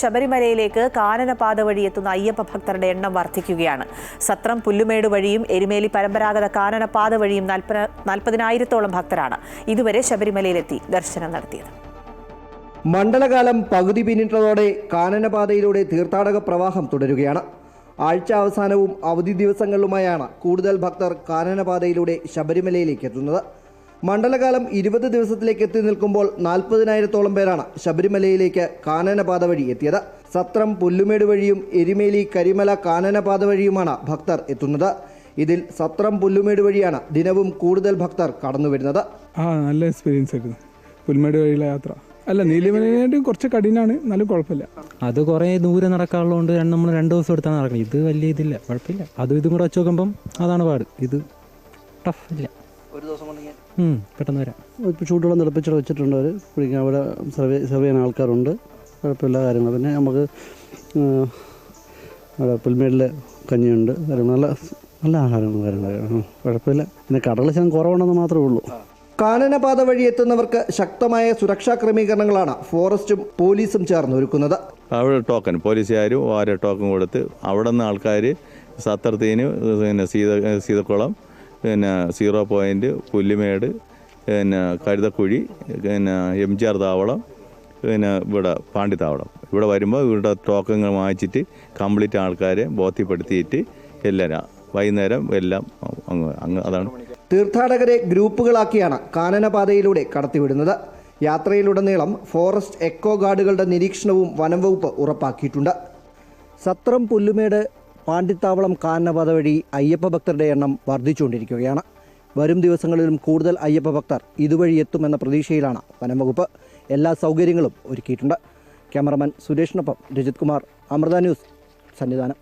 ശബരിമലയിലേക്ക് കാനനപാത വഴി എത്തുന്ന അയ്യപ്പ ഭക്തരുടെ എണ്ണം വർദ്ധിക്കുകയാണ്. സത്രം പുല്ലുമേട് വഴിയും എരുമേലി പരമ്പരാഗത കാനനപാത വഴിയും നാൽപ്പതിനായിരത്തോളം ഭക്തരാണ് ഇതുവരെ ശബരിമലയിലെത്തി ദർശനം നടത്തിയത്. മണ്ഡലകാലം പകുതി പിന്നിട്ടതോടെ കാനനപാതയിലൂടെ തീർത്ഥാടക പ്രവാഹം തുടരുകയാണ്. ആഴ്ച അവസാനവും അവധി ദിവസങ്ങളിലുമായാണ് കൂടുതൽ ഭക്തർ കാനനപാതയിലൂടെ ശബരിമലയിലേക്ക് എത്തുന്നത്. മണ്ഡലകാലം ഇരുപത് ദിവസത്തിലേക്ക് എത്തി നിൽക്കുമ്പോൾ നാൽപ്പതിനായിരത്തോളം പേരാണ് ശബരിമലയിലേക്ക് കാനനപാത വഴി എത്തിയത്. സത്രം പുല്ലുമേട് വഴിയും എരിമേലി കരിമല കാനനപാത വഴിയുമാണ് ഭക്തർ എത്തുന്നത്. ഇതിൽ സത്രം പുല്ലുമേട് വഴിയാണ് ദിനവും കൂടുതൽ ഭക്തർ കടന്നു വരുന്നത്. ആ നല്ല എക്സ്പീരിയൻസ് ആയിരുന്നു. പുല്ലുമേട് വഴിയിലെ യാത്ര. അല്ല നീലിമലയായിട്ടും കുറച്ച് കഠിനാണ് എന്നാലും കുഴപ്പമില്ല. അത് കുറേ ദൂരെ നടക്കാനുള്ളതുകൊണ്ട് രണ്ട് നമ്മൾ രണ്ട് ദിവസം എടുത്താണ് നടക്കുന്നത്. ഇത് വലിയ ഇതില്ല കുഴപ്പമില്ല. അതും ഇതും കൂടെ വെച്ച് നോക്കുമ്പം അതാണ് പാട്. ഇത് ടഫ് ഇല്ല. ഒരു ദിവസം പെട്ടെന്ന് വരാം. ഇപ്പോൾ ഷൂട്ടുകളും തിളപ്പിച്ചിട്ട് വെച്ചിട്ടുണ്ട് അവർ കുടിക്കാൻ അവിടെ സർവേ സർവേ ചെയ്യുന്ന ആൾക്കാരുണ്ട്. കുഴപ്പമില്ല കാര്യങ്ങൾ. പിന്നെ നമുക്ക് അവിടെ പുൽമേടിൽ കഞ്ഞിയുണ്ട്. കാര്യങ്ങൾ നല്ല നല്ല ആഹാരങ്ങൾ കാര്യങ്ങൾ കുഴപ്പമില്ല. പിന്നെ കടകൾ ശനം കുറവുണ്ടെന്ന് മാത്രമേ ഉള്ളൂ. കാനനപാത വഴി എത്തുന്നവർക്ക് ശക്തമായ സുരക്ഷാ ക്രമീകരണങ്ങളാണ് ഫോറസ്റ്റും പോലീസും ചേർന്ന് ഒരുക്കുന്നത്. അവിടെ ടോക്കൺ പോലീസുകാരും ഓരോ ടോക്കൺ കൊടുത്ത് അവിടെ നിന്ന് ആൾക്കാർ സത്രത്തിന് പിന്നെ സീത സീതക്കുളം പിന്നെ സീറോ പോയിന്റ് പുല്ലുമേട് പിന്നെ കഴുതക്കുഴി പിന്നെ എം ജി ആർ താവളം പിന്നെ ഇവിടെ പാണ്ടിത്താവളം. ഇവിടെ വരുമ്പോൾ ഇവിടെ ടോക്കങ്ങൾ വാങ്ങിച്ചിട്ട് കംപ്ലീറ്റ് ആൾക്കാരെ ബോധ്യപ്പെടുത്തിയിട്ട് എല്ലാവരും വൈകുന്നേരം എല്ലാം അങ്ങ് അങ്ങ് അതാണ്. തീർത്ഥാടകരെ ഗ്രൂപ്പുകളാക്കിയാണ് കാനനപാതയിലൂടെ കടത്തിവിടുന്നത്. യാത്രയിലുടനീളം ഫോറസ്റ്റ് എക്കോ ഗാർഡുകളുടെ നിരീക്ഷണവും വനംവകുപ്പ് ഉറപ്പാക്കിയിട്ടുണ്ട്. സത്രം പുല്ലുമേട് പാണ്ടിത്താവളം കാനനപാത വഴി അയ്യപ്പ ഭക്തരുടെ എണ്ണം വർദ്ധിച്ചുകൊണ്ടിരിക്കുകയാണ്. വരും ദിവസങ്ങളിലും കൂടുതൽ അയ്യപ്പ ഭക്തർ ഇതുവഴി എത്തുമെന്ന പ്രതീക്ഷയിലാണ് വനം വകുപ്പ്. എല്ലാ സൗകര്യങ്ങളും ഒരുക്കിയിട്ടുണ്ട്. ക്യാമറമാൻ സുരേഷിനൊപ്പം രജിത് കുമാർ അമൃത ന്യൂസ് സന്നിധാനം.